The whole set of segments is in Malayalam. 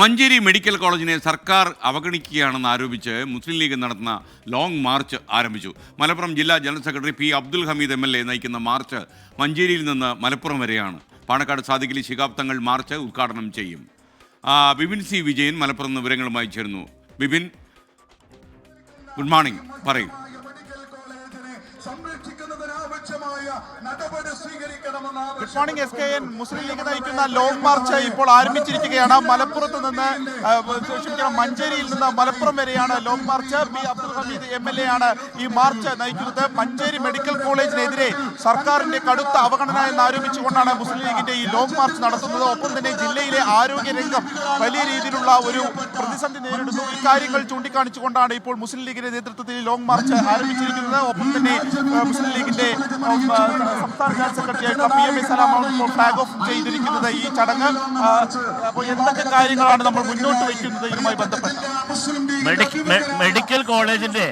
മഞ്ചേരി മെഡിക്കൽ കോളേജിനെ സർക്കാർ അവഗണിക്കുകയാണെന്ന് ആരോപിച്ച് മുസ്ലിം ലീഗ് നടത്തുന്ന ലോങ് മാർച്ച് ആരംഭിച്ചു. മലപ്പുറം ജില്ലാ general secretary P Abdul Hameed M L A നയിക്കുന്ന മാർച്ച് മഞ്ചേരിയിൽ നിന്ന് മലപ്പുറം വരെയാണ്. പാണക്കാട് സാദിഖലി ശിഹാബ് തങ്ങൾ മാർച്ച് ഉദ്ഘാടനം ചെയ്യും. ബിപിൻ സി വിജയൻ മലപ്പുറം നിന്ന് വിവരങ്ങളുമായി ചേർന്നു ബിപിൻ ഗുഡ് മോർണിംഗ്. പറയൂ. Good morning S K N Muslim League നയിക്കുന്ന ലോങ് മാർച്ച് ഇപ്പോൾ ആരംഭിച്ചിരിക്കുകയാണ്. മലപ്പുറത്ത് നിന്ന് മഞ്ചേരിയിൽ നിന്ന് മലപ്പുറം വരെയാണ് long march B Abdul Hameed M L A ആണ് ഈ മാർച്ച് നയിക്കുന്നത്. മഞ്ചേരി മെഡിക്കൽ കോളേജിനെതിരെ സർക്കാരിന്റെ കടുത്ത അവഗണന എന്ന് ആരോപിച്ചുകൊണ്ടാണ് മുസ്ലിം ലീഗിന്റെ ഈ ലോങ് മാർച്ച് നടത്തുന്നത്. ഒപ്പം തന്നെ ജില്ലയിലെ ആരോഗ്യ രംഗം വലിയ രീതിയിലുള്ള ഒരു പ്രതിസന്ധി നേരിടുന്നു. ഇക്കാര്യങ്ങൾ ചൂണ്ടിക്കാണിച്ചുകൊണ്ടാണ് ഇപ്പോൾ മുസ്ലിം ലീഗിന്റെ നേതൃത്വത്തിൽ ലോങ് മാർച്ച് ആരംഭിച്ചിരിക്കുന്നത്. ഒപ്പം തന്നെ മുസ്ലിം ലീഗിന്റെ സംസ്ഥാന ജനറൽ സെക്രട്ടറി ആയിട്ടുള്ള പി എം ഫ്ലാഗ് ഓഫ് ചെയ്തിരിക്കുന്നത് ഈ ചടങ്ങ്. എന്തൊക്കെ കാര്യങ്ങളാണ് നമ്മൾ മുന്നോട്ട് വയ്ക്കുന്നത് ഇതുമായി ബന്ധപ്പെട്ട്? മെഡിക്കൽ കോളേജിന്റെ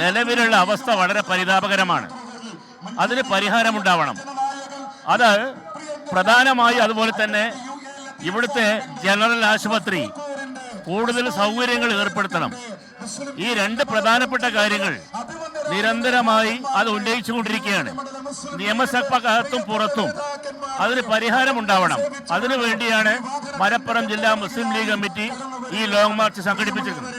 നിലവിലുള്ള അവസ്ഥ വളരെ പരിതാപകരമാണ്. അതിന് പരിഹാരമുണ്ടാവണം. അത് പ്രധാനമായി അതുപോലെ തന്നെ ഇവിടുത്തെ ജനറൽ ആശുപത്രി കൂടുതൽ സൗകര്യങ്ങൾ ഏർപ്പെടുത്തണം. ഈ രണ്ട് പ്രധാനപ്പെട്ട കാര്യങ്ങൾ നിരന്തരമായി അത് ഉന്നയിച്ചുകൊണ്ടിരിക്കുകയാണ്. നിയമസഭക്കകത്തും പുറത്തും അതിന് പരിഹാരമുണ്ടാവണം അതിനു വേണ്ടിയാണ് മലപ്പുറം ജില്ലാ മുസ്ലിം ലീഗ് കമ്മിറ്റി ഈ ലോങ് മാർച്ച് സംഘടിപ്പിച്ചിരിക്കുന്നത്.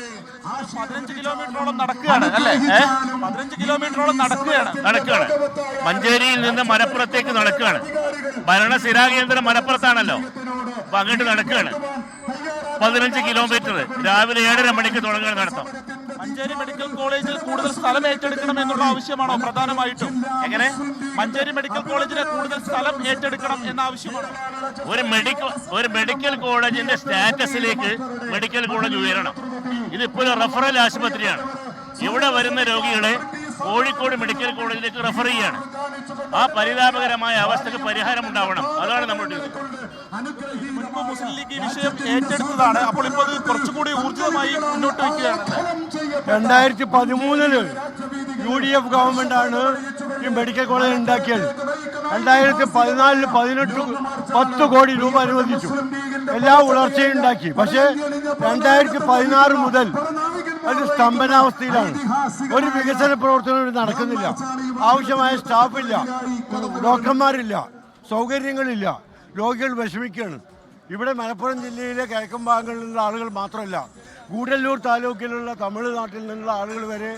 പതിനഞ്ച് കിലോമീറ്ററോളം നടക്കുകയാണ് അല്ലേ? ഏ? പതിനഞ്ച് കിലോമീറ്ററോളം നടക്കുകയാണ്. നടക്കുകയാണ്. മഞ്ചേരിയിൽ നിന്ന് മലപ്പുറത്തേക്ക് നടക്കുകയാണ്. ഭരണസിരാ കേന്ദ്രം മലപ്പുറത്താണല്ലോ. അപ്പൊ അങ്ങോട്ട് നടക്കുകയാണ്. പതിനഞ്ച് കിലോമീറ്റർ രാവിലെ ഏഴര മണിക്ക് തുടങ്ങൽ നടത്താം. മഞ്ചേരി മെഡിക്കൽ കോളേജിൽ കൂടുതൽ സ്ഥലം ഏറ്റെടുക്കണം എന്നുള്ള ആവശ്യമാണോ? പ്രധാനമായിട്ടും. എങ്ങനെ? മഞ്ചേരി മെഡിക്കൽ കോളേജിലെ കൂടുതൽ സ്ഥലം ഏറ്റെടുക്കണം എന്ന ആവശ്യമാണോ? ഒരു മെഡിക്കൽ ഒരു മെഡിക്കൽ കോളേജിന്റെ സ്റ്റാറ്റസിലേക്ക് മെഡിക്കൽ കോളേജ് ഉയരണം. ഇതിപ്പോ ഒരു റഫറൽ ആശുപത്രിയാണ്. ഇവിടെ വരുന്ന രോഗികളെ കോഴിക്കോട് മെഡിക്കൽ കോളേജിലേക്ക് റഫർ ചെയ്യാണ്. ആ പരിതാപകരമായ അവസ്ഥക്ക് പരിഹാരം ഉണ്ടാവണം. അതാണ് നമ്മുടെ. മുൻപ് മുസ്ലിം ലീഗ് ഈ വിഷയം ഏറ്റെടുത്തതാണ്. അപ്പോൾ ഇപ്പോൾ കുറച്ചുകൂടി ഊർജിതമായി മുന്നോട്ട് വയ്ക്കുകയാണ്. രണ്ടായിരത്തി പതിമൂന്നിൽ യു ഡി എഫ് ആണ് ഈ മെഡിക്കൽ കോളേജ് ഉണ്ടാക്കിയത്. രണ്ടായിരത്തി പതിനാലിൽ പതിനെട്ട് പത്ത് കോടി രൂപ അനുവദിച്ചു. എല്ലാ വളർച്ചയും ഉണ്ടാക്കി. പക്ഷേ രണ്ടായിരത്തി പതിനാറ് മുതൽ അത് സ്തംഭനാവസ്ഥയിലാണ്. ഒരു വികസന പ്രവർത്തനം ഇവിടെ നടക്കുന്നില്ല. ആവശ്യമായ സ്റ്റാഫില്ല. ഡോക്ടർമാരില്ല. സൗകര്യങ്ങളില്ല. രോഗികൾ വിഷമിക്കുകയാണ്. ഇവിടെ മലപ്പുറം ജില്ലയിലെ കിഴക്കൻ ഭാഗങ്ങളിലുള്ള ആളുകൾ മാത്രമല്ല ഗൂഡല്ലൂർ താലൂക്കിലുള്ള തമിഴ്നാട്ടിൽ നിന്നുള്ള ആളുകൾ വരെ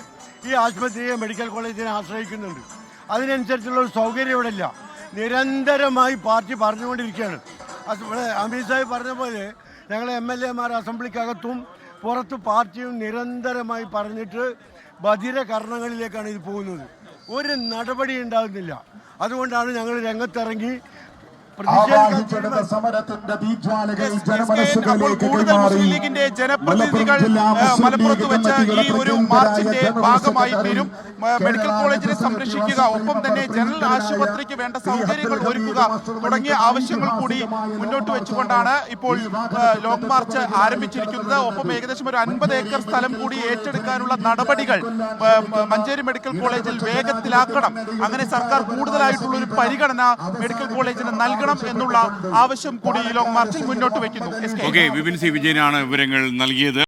ഈ ആശുപത്രിയെ മെഡിക്കൽ കോളേജിനെ ആശ്രയിക്കുന്നുണ്ട്. അതിനനുസരിച്ചുള്ള ഒരു സൗകര്യം ഇവിടെ ഇല്ല. നിരന്തരമായി പാർട്ടി പറഞ്ഞുകൊണ്ടിരിക്കുകയാണ്. ഇവിടെ അമിത് സാഹിബ് പറഞ്ഞ പോലെ ഞങ്ങളെ എം എൽ എമാർ അസംബ്ലിക്കകത്തും പുറത്ത് പാർട്ടിയും നിരന്തരമായി പറഞ്ഞിട്ട് ബധിര കർണങ്ങളിലേക്കാണ് ഇത് പോകുന്നത്. ഒരു നടപടി ഉണ്ടാകുന്നില്ല. അതുകൊണ്ടാണ് ഞങ്ങൾ രംഗത്തിറങ്ങി ആവാഹിച്ചെടുത്ത സമരത്തിന്റെ തീജ്വാലകൾ ജനമനസ്സുകളിലേക്ക് ലീഗിന്റെ ജനപ്രതിനിധികൾ മലപ്പുറത്ത് വെച്ച ഈ ഒരു മാർച്ചിന്റെ ഭാഗമായി തീരും മെഡിക്കൽ കോളേജിനെ സംരക്ഷിക്കുക ഒപ്പം തന്നെ ജനറൽ ആശുപത്രിക്ക് വേണ്ട സൗകര്യങ്ങൾ ഒരുക്കുക തുടങ്ങിയ ആവശ്യങ്ങൾ കൂടി മുന്നോട്ട് വെച്ചുകൊണ്ടാണ് ഇപ്പോൾ ലോങ് മാർച്ച് ആരംഭിച്ചിരിക്കുന്നത്. ഒപ്പം ഏകദേശം ഒരു അൻപത് ഏക്കർ സ്ഥലം കൂടി ഏറ്റെടുക്കാനുള്ള നടപടികൾ മഞ്ചേരി മെഡിക്കൽ കോളേജിൽ വേഗത്തിലാക്കണം. അങ്ങനെ സർക്കാർ കൂടുതലായിട്ടുള്ള ഒരു പരിഗണന മെഡിക്കൽ കോളേജിന് നൽകണം എന്നുള്ള ആവശ്യം കൂടി ലോങ് മാർച്ചിൽ മുന്നോട്ട് വയ്ക്കുന്നു. വിപിൻ സി വിജയനാണ് വിവരങ്ങൾ നൽകിയത്.